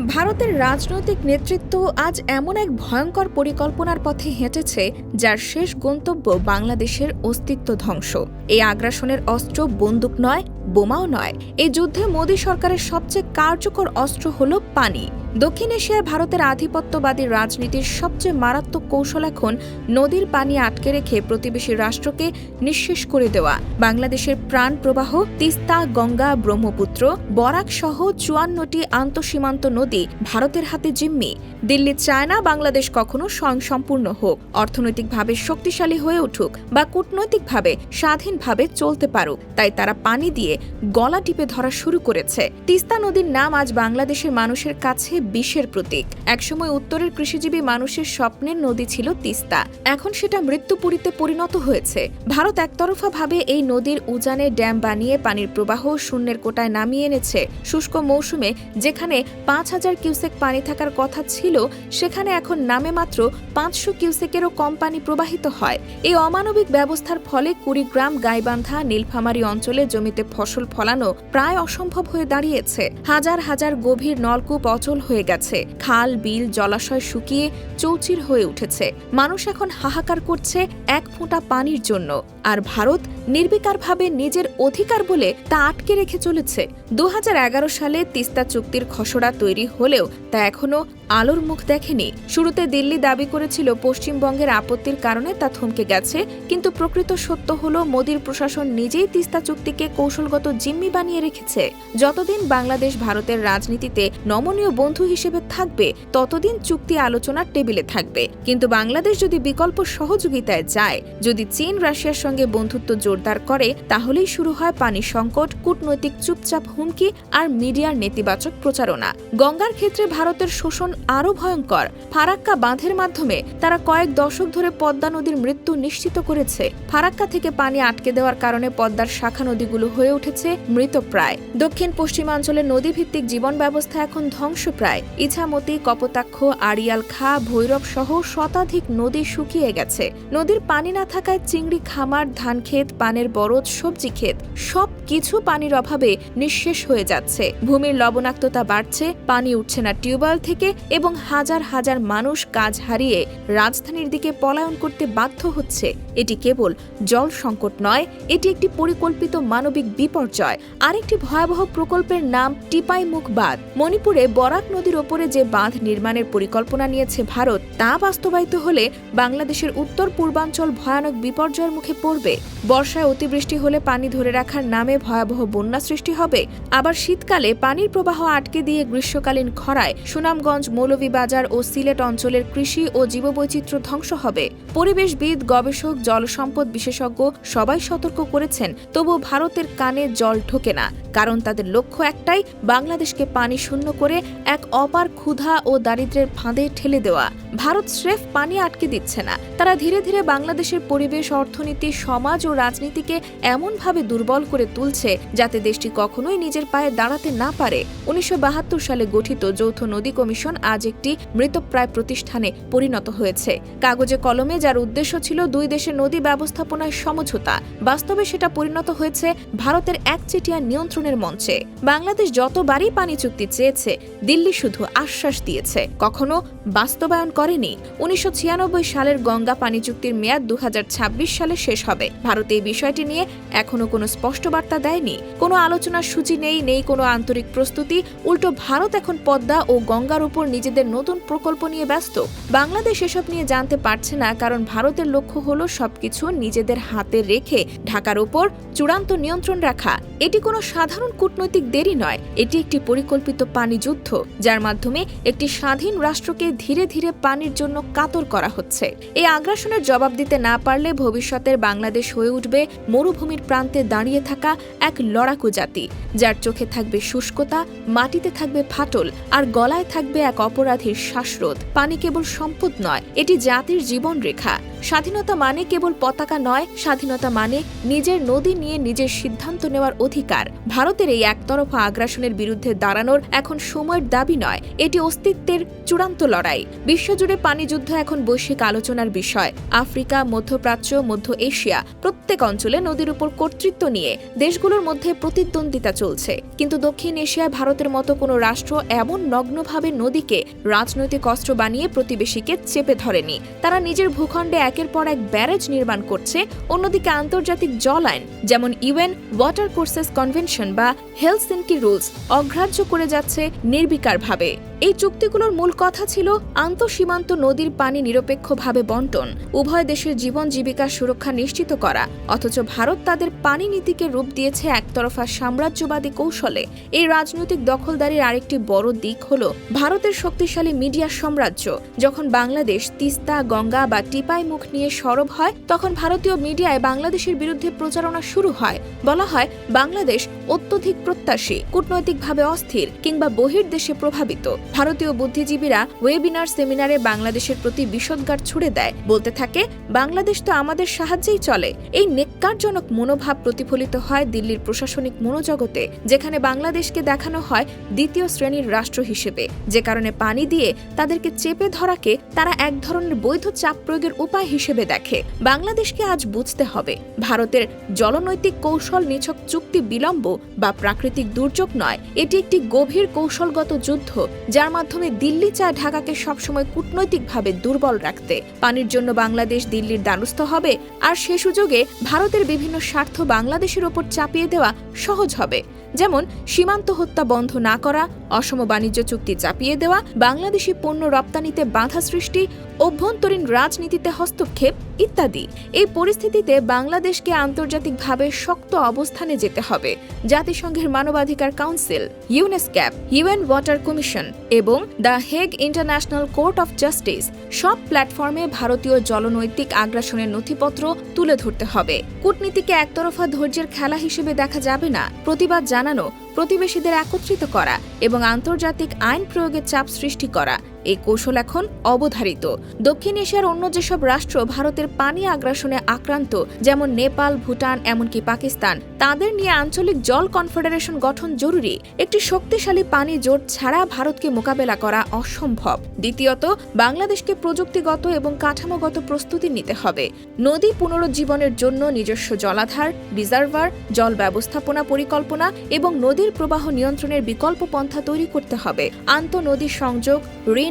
ভারতের রাজনৈতিক নেতৃত্ব আজ এমন এক ভয়ঙ্কর পরিকল্পনার পথে হেঁটেছে যার শেষ গন্তব্য বাংলাদেশের অস্তিত্ব ধ্বংস। এই আগ্রাসনের অস্ত্র বন্দুক নয়, বোমাও নয়। এই যুদ্ধে মোদী সরকারের সবচেয়ে কার্যকর অস্ত্র হল পানি। দক্ষিণ এশিয়ায় ভারতের আধিপত্যবাদী রাজনীতির সবচেয়ে মারাত্মক কৌশল এখন নদীর পানি আটকে রেখে প্রতিবেশী রাষ্ট্রকে নিঃশেষ করে দেওয়া। বাংলাদেশের প্রাণ প্রবাহ, তিস্তা, গঙ্গা, ব্রহ্মপুত্র, বরাক সহ চুয়ান্নটি আন্তঃসীমান্ত নদী ভারতের হাতে জিম্মি। দিল্লি চায় না বাংলাদেশ কখনো স্বয়ংসম্পূর্ণ হোক, অর্থনৈতিকভাবে শক্তিশালী হয়ে উঠুক বা কূটনৈতিকভাবে স্বাধীনভাবে চলতে পারুক, তাই তারা পানি দিয়ে গলা টিপে ধরা শুরু করেছে। তিস্তা নদীর নাম আজ বাংলাদেশের মানুষের কাছে বিষের প্রতীক। একসময় উত্তরের কৃষিজীবী মানুষের স্বপ্নের নদী ছিল তিস্তা। এখন সেটা মৃত্যুপুরীতে পরিণত হয়েছে। ভারত একতরফাভাবে এই নদীর উজানে ড্যাম বানিয়ে পানির প্রবাহ শূন্যের কোটায় নামিয়ে এনেছে। শুষ্ক মৌসুমে যেখানে পাঁচ হাজার কিউসেক পানি থাকার কথা ছিল, সেখানে এখন নামে মাত্র পাঁচশো কিউসেকেরও কম পানি প্রবাহিত হয়। এই অমানবিক ব্যবস্থার ফলে কুড়িগ্রাম, গাইবান্ধা, নীলফামারী অঞ্চলে জমিতে ফসল ফলানো প্রায় অসম্ভব হয়ে দাঁড়িয়েছে। হাজার হাজার গভীর নলকূপ অচল হয়ে গেছে। খাল, বিল, জলাশয় শুকিয়ে চৌচির হয়ে উঠেছে। মানুষ এখন হাহাকার করছে এক ফোঁটা পানির জন্য। আর ভারত নির্বিকারভাবে নিজের অধিকার বলে তা আটকে রেখে চলেছে। দু হাজার এগারো সালে তিস্তা চুক্তির খসড়া তৈরি হলেও তা এখনও আলোর মুখ দেখেনি। শুরুতে দিল্লি দাবি করেছিল পশ্চিমবঙ্গের আপত্তির কারণে তা থমকে গেছে, কিন্তু প্রকৃত সত্য হল মোদীর প্রশাসন নিজেই তিস্তা চুক্তিকে কৌশলগত জিম্মি বানিয়ে রেখেছে। যতদিন বাংলাদেশ ভারতের রাজনীতিতে নমনীয় বন্ধু হিসেবে থাকবে, ততদিন চুক্তি আলোচনার টেবিলে থাকবে। কিন্তু বাংলাদেশ যদি বিকল্প সহযোগিতায় যায়, যদি চীন রাশিয়ার সঙ্গে বন্ধুত্ব জোরদার করে, তাহলেই শুরু হয় পানি সংকট, কূটনৈতিক চুপচাপ হুমকি আর মিডিয়ার নেতিবাচক প্রচারণা। গঙ্গার ক্ষেত্রে ভারতের শোষণ আরও ভয়ঙ্কর। ফারাক্কা বাঁধের মাধ্যমে তারা কয়েক দশক ধরে পদ্মা নদীর মৃত্যু নিশ্চিত করেছে। ফারাক্কা থেকে পানি আটকে দেওয়ার কারণে পদ্মার শাখা নদীগুলো হয়ে উঠেছে মৃতপ্রায়। দক্ষিণ পশ্চিমাঞ্চলের নদীভিত্তিক জীবন ব্যবস্থা এখন ধ্বংসপ্রায়। ইছামতি, কপোতাক্ষ, আড়িয়াল, খা, ভৈরব সহ শতাধিক নদী শুকিয়ে গেছে। নদীর পানি না থাকায় চিংড়ি, খামার, ধান ক্ষেত, পানের বরজ সবজি ক্ষেত সব কিছু পানির অভাবে নিঃশেষ হয়ে যাচ্ছে। ভূমির লবণাক্ততা বাড়ছে, পানি উঠছে না টিউবওয়েল থেকে এবং হাজার হাজার মানুষ কাজ হারিয়ে রাজধানীর দিকে পলায়ন করতে বাধ্য হচ্ছে। এটি কেবল জল সংকট নয়, এটি একটি পরিকল্পিত মানবিক বিপর্যয়। আরেকটি ভয়াবহ প্রকল্পের নাম টিপাই মুখ বাঁধ মণিপুরে বরাক নদীর ওপরে যে বাঁধ নির্মাণের পরিকল্পনা নিয়েছে ভারত, তা বাস্তবায়িত হলে বাংলাদেশের উত্তর পূর্বাঞ্চল ভয়ানক বিপর্যয়ের মুখে পড়বে। বর্ষায় অতিবৃষ্টি হলে পানি ধরে রাখার নামে ভয়াবহ বন্যা সৃষ্টি হবে। আবার শীতকালে পানির প্রবাহ আটকে দিয়ে গ্রীষ্মকালীন খরায় সুনামগঞ্জ মৌলভীবাজার ও সিলেট অঞ্চলের কৃষি ও জীববৈচিত্র্য ধ্বংস হবে। পরিবেশবিদ, গবেষক, জলসম্পদ বিশেষজ্ঞ সবাই সতর্ক করেছেন তবু ভারতের কানে জল ঢোকে না। কারণ তাদের লক্ষ্য একটাই, বাংলাদেশকে পানি শূন্য করে এক অপার ক্ষুধা ও দারিদ্র্যের ফাঁদে ঠেলে দেওয়া। ভারত স্রেফ পানি আটকে দিচ্ছে না। তারা ধীরে ধীরে বাংলাদেশের পরিবেশ, অর্থনীতি, সমাজ ও রাজনীতিকে এমনভাবে দুর্বল করে তুলছে, যাতে দেশটি কখনোই নিজের পায়ে দাঁড়াতে না পারে। উনিশশো বাহাত্তর সালে গঠিত যৌথ নদী কমিশন আজ একটি মৃতপ্রায় প্রতিষ্ঠানে পরিণত হয়েছে। কাগজে কলমে যার উদ্দেশ্য ছিল দুই দেশের নদী ব্যবস্থাপনায় সমঝোতা। বাস্তবে সেটা পরিণত হয়েছে ভারতের একচেটিয়া নিয়ন্ত্রণের মঞ্চে। বাংলাদেশ যতবারই পানি চুক্তি চেয়েছে, দিল্লি শুধু আশ্বাস দিয়েছে। কখনো বাস্তবায়ন করেনি। উনিশশো ছিয়ানব্বই সালের গঙ্গা পানি চুক্তির মেয়াদ দু হাজার ছাব্বিশ সালে শেষ হবে। ভারত এই বিষয়টি নিয়ে এখনও কোনো স্পষ্ট বার্তা দেয়নি। কোনো আলোচনার সূচি নেই নেই কোনো আন্তরিক প্রস্তুতি। উল্টো ভারত এখন পদ্মা ও গঙ্গার উপর নিজেদের নতুন প্রকল্প নিয়ে ব্যস্ত। বাংলাদেশ এসব নিয়ে জানতে পারছে না, কারণ ভারতের লক্ষ্য হলো সবকিছু নিজেদের হাতে রেখে ঢাকার উপর চূড়ান্ত নিয়ন্ত্রণ রাখা। এটি কোনো সাধারণ কূটনৈতিক দেরি নয়, এটি একটি পরিকল্পিত পানি যুদ্ধ, যার মাধ্যমে একটি স্বাধীন রাষ্ট্রকে ধীরে ধীরে পানির জন্য কাতর করা হচ্ছে। এই আগ্রাসনের জবাব দিতে না পারলে ভবিষ্যতের বাংলাদেশ হয়ে উঠবে মরুভূমির প্রান্তে দাঁড়িয়ে থাকা এক লড়াকু জাতি, যার চোখে থাকবে শুষ্কতা, মাটিতে থাকবে ফাটল, আর গলায় থাকবে এক অপরাধীর শ্বাসরোধ। পানি কেবল সম্পদ নয়, এটি জাতির জীবন রেখা। স্বাধীনতা মানে কেবল পতাকা নয়, স্বাধীনতা মানে নিজের নদী নিয়ে নিজের সিদ্ধান্ত নেওয়ার অধিকার। ভারতের এই একতরফা আগ্রাসনের বিরুদ্ধে দাঁড়ানোর এখন সময়ের দাবি নয়, এটি অস্তিত্বের চূড়ান্ত লড়াই। বিশ্বজুড়ে পানি যুদ্ধ এখন বৈশ্বিক আলোচনার বিষয়। আফ্রিকা, মধ্যপ্রাচ্য, মধ্য এশিয়া প্রত্যেক অঞ্চলে নদীর উপর কর্তৃত্ব নিয়ে দেশগুলোর মধ্যে প্রতিদ্বন্দ্বিতা চলছে। কিন্তু দক্ষিণ এশিয়ায় ভারতের মতো কোনো রাষ্ট্র এমন নগ্নভাবে নদীকে রাজনৈতিক অস্ত্র বানিয়ে প্রতিবেশীকে চেপে ধরেনি। তারা নিজের ভূখণ্ডে একের পর এক ব্যারেজ নির্মাণ করছে। অন্যদিকে আন্তর্জাতিক জল আইন যেমন ইউএন ওয়াটার কোর্সেস কনভেনশন বা হেলসিনকি রুলস অগ্রাহ্য করে যাচ্ছে নির্বিকারভাবে। এই চুক্তিগুলোর মূল কথা ছিল আন্তঃসীমান্ত নদীর পানি নিরপেক্ষভাবে বন্টন, উভয় দেশের জীবন জীবিকার সুরক্ষা নিশ্চিত করা। অথচ ভারত তাদের পানি নীতিকে রূপ দিয়েছে একতরফা সাম্রাজ্যবাদী কৌশলে। এই রাজনৈতিক দখলদারির আরেকটি বড় দিক হল ভারতের শক্তিশালী মিডিয়া সাম্রাজ্য। যখন বাংলাদেশ তিস্তা, গঙ্গা বা টিপাই মুখ নিয়ে সরব হয়, তখন ভারতীয় মিডিয়ায় বাংলাদেশের বিরুদ্ধে প্রচারণা শুরু হয়। বলা হয়, বাংলাদেশ অত্যধিক প্রত্যাশী, কূটনৈতিকভাবে অস্থির কিংবা বহির্দেশে প্রভাবিত। ভারতীয় বুদ্ধিজীবীরা ওয়েবিনার, সেমিনারে বাংলাদেশের প্রতি বিষদগার ছুড়ে দেয়। বলতে থাকে, বাংলাদেশ তো আমাদের সাহায্যেই চলে। এই নেককারজনক মনোভাব প্রতিফলিত হয় দিল্লির প্রশাসনিক মনোজগতে, যেখানে বাংলাদেশকে দেখানো হয় দ্বিতীয় শ্রেণির রাষ্ট্র হিসেবে। যে কারণে পানি দিয়ে তাদেরকে চেপে ধরাকে তারা এক ধরনের বৈধ চাপ প্রয়োগের উপায় হিসেবে দেখে। বাংলাদেশকে আজ বুঝতে হবে, ভারতের জলনৈতিক কৌশল নিছক চুক্তি বিলম্ব বা প্রাকৃতিক দুর্যোগ নয়, এটি একটি গভীর কৌশলগত যুদ্ধ, যার মাধ্যমে দিল্লি চায় ঢাকাকে সবসময় কূটনৈতিকভাবে দুর্বল রাখতে। পানির জন্য বাংলাদেশ দিল্লির দ্বারস্থ হবে, আর সে সুযোগে ভারতের বিভিন্ন স্বার্থ বাংলাদেশের ওপর চাপিয়ে দেওয়া সহজ হবে। যেমন সীমান্ত হত্যা বন্ধ না করা, অসম বাণিজ্য চুক্তি চাপিয়ে দেওয়া, বাংলাদেশি পণ্য রপ্তানিতে বাধা সৃষ্টি, অভ্যন্তরীণ রাজনীতিতে হস্তক্ষেপ ইত্যাদি। এই পরিস্থিতিতে বাংলাদেশকে আন্তর্জাতিকভাবে শক্ত অবস্থানে যেতে হবে। জাতিসংঘের মানবাধিকার council, UNESCAP, UN water commission এবং the Hague international court of justice সব প্ল্যাটফর্মে ভারতীয় জলনৈতিক আগ্রাসনের নথিপত্র তুলে ধরতে হবে। কূটনীতিকে একতরফা ধৈর্যের খেলা হিসেবে দেখা যাবে না। প্রতিবাদ জানানো প্রতিবেশীদের একত্রিত করা এবং আন্তর্জাতিক আইন প্রয়োগের চাপ সৃষ্টি করা। এই কৌশল এখন অবধারিত। দক্ষিণ এশিয়ার অন্য যেসব রাষ্ট্র ভারতের পানি আগ্রাসনে আক্রান্ত, যেমন নেপাল, ভুটান, এমনকি পাকিস্তান, তাদের নিয়ে আঞ্চলিক জল কনফেডারেশন গঠন জরুরি। একটি শক্তিশালী পানি জোট ছাড়া ভারতকে মোকাবেলা করা অসম্ভব। দ্বিতীয়ত, বাংলাদেশকে প্রযুক্তিগত এবং কাঠামোগত প্রস্তুতি নিতে হবে। নদী পুনরুজ্জীবনের জন্য নিজস্ব জলাধার, রিজার্ভার, জল ব্যবস্থাপনা পরিকল্পনা এবং নদীর প্রবাহ নিয়ন্ত্রণের বিকল্প পন্থা তৈরি করতে হবে। আন্তঃনদী সংযোগ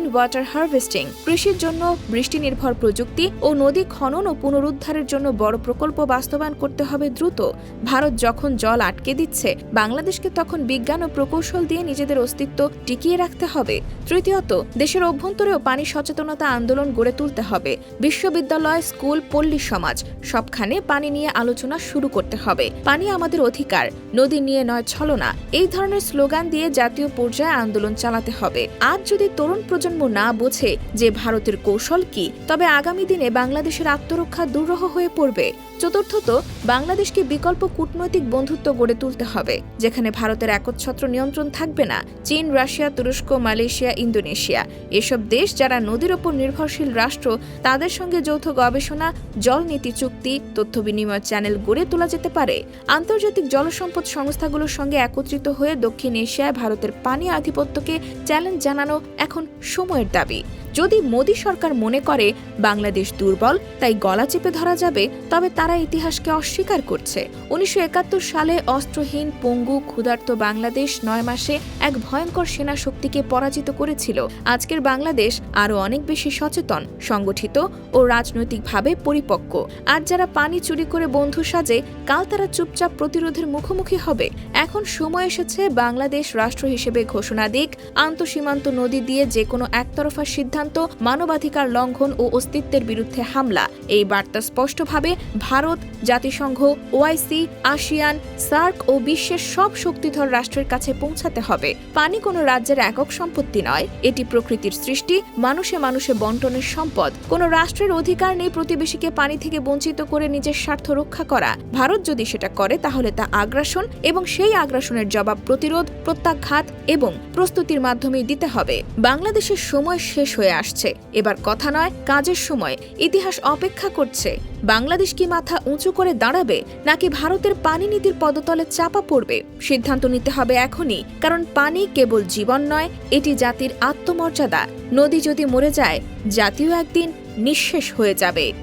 রেইন ওয়াটার হারভেস্টিং, কৃষির জন্য বৃষ্টি নির্ভর প্রযুক্তি ও নদী খনন ও পুনরুদ্ধারের জন্য বড় প্রকল্প বাস্তবায়ন করতে হবে দ্রুত। ভারত যখন জল আটকে দিচ্ছে, বাংলাদেশকে তখন বিজ্ঞান ও প্রকৌশল দিয়ে নিজেদের অস্তিত্ব টিকিয়ে রাখতে হবে। তৃতীয়ত, দেশের অভ্যন্তরেও পানি সচেতনতা আন্দোলন গড়ে তুলতে হবে। বিশ্ববিদ্যালয়, স্কুল, পল্লী সমাজ, সবখানে পানি নিয়ে আলোচনা শুরু করতে হবে। পানি আমাদের অধিকার, নদী নিয়ে নয় ছলনা। এই ধরনের স্লোগান দিয়ে জাতীয় পর্যায়ে আন্দোলন চালাতে হবে। আজ যদি তরুণ প্রজন্ম না বোঝে যে ভারতের কৌশল কি, তবে আগামী দিনে বাংলাদেশের আত্মরক্ষা দুরূহ হয়ে পড়বে। চতুর্থত, বাংলাদেশকে বিকল্প কূটনৈতিক বন্ধুত্ব গড়ে তুলতে হবে, যেখানে ভারতের একচ্ছত্র নিয়ন্ত্রণ থাকবে না, চীন, রাশিয়া, তুরস্ক, মালয়েশিয়া, ইন্দোনেশিয়া। এসব দেশ যারা নদীর ওপর নির্ভরশীল রাষ্ট্র, তাদের সঙ্গে যৌথ গবেষণা, জল নীতি চুক্তি, তথ্য বিনিময় চ্যানেল গড়ে তোলা যেতে পারে। আন্তর্জাতিক জলসম্পদ সংস্থাগুলোর সঙ্গে একত্রিত হয়ে দক্ষিণ এশিয়ায় ভারতের পানি আধিপত্যকে চ্যালেঞ্জ জানানো এখন সময়ের দাবি। যদি মোদী সরকার মনে করে বাংলাদেশ দুর্বল, তাই গলা চেপে ধরা যাবে, তবে তারা ইতিহাসকে অস্বীকার করছে। উনিশশো একাত্তর সালে অস্ত্রহীন পঙ্গু ক্ষুধার্ত বাংলাদেশ নয় মাসে এক ভয়ঙ্কর সেনা শক্তিকে পরাজিত করেছিল। আজকের বাংলাদেশ আরও অনেক বেশি সচেতন, সংগঠিত ও রাজনৈতিকভাবে পরিপক্ক। আজ যারা পানি চুরি করে বন্ধু সাজে, কাল তারা চুপচাপ প্রতিরোধের মুখোমুখি হবে। এখন সময় এসেছে বাংলাদেশ রাষ্ট্র হিসেবে ঘোষণা দিক, আন্তঃসীমান্ত নদী দিয়ে যে কোনো একতরফা সিদ্ধান্ত মানবাধিকার লঙ্ঘন ও অস্তিত্বের বিরুদ্ধে হামলা। এই বার্তা স্পষ্টভাবে ভারত, জাতিসংঘ, ওআইসি আসিয়ান সার্ক ও বিশ্বের সব শক্তিধর রাষ্ট্রের কাছে পৌঁছাতে হবে। পানি কোনো রাজ্যের একক সম্পত্তি নয়। এটি প্রকৃতির সৃষ্টি, মানুষে মানুষে বন্টনের সম্পদ। কোনো রাষ্ট্রের অধিকার নেই প্রতিবেশীকে পানি থেকে বঞ্চিত করে নিজের স্বার্থ রক্ষা করা। ভারত যদি সেটা করে, তাহলে তা আগ্রাসন এবং সেই আগ্রাসনের জবাব প্রতিরোধ, প্রত্যাঘাত এবং প্রস্তুতির মাধ্যমে দিতে হবে। বাংলাদেশের সময় শেষ আসছে। এবার কথা নয় কাজের সময়। ইতিহাস অপেক্ষা করছে। বাংলাদেশ কি মাথা উঁচু করে দাঁড়াবে, নাকি ভারতের পানি নীতির পদতলে চাপা পড়বে? সিদ্ধান্ত নিতে হবে এখনই, কারণ পানি কেবল জীবন নয়, এটি জাতির আত্মমর্যাদা। নদী যদি মরে যায়, জাতীয় একদিন নিঃশেষ হয়ে যাবে।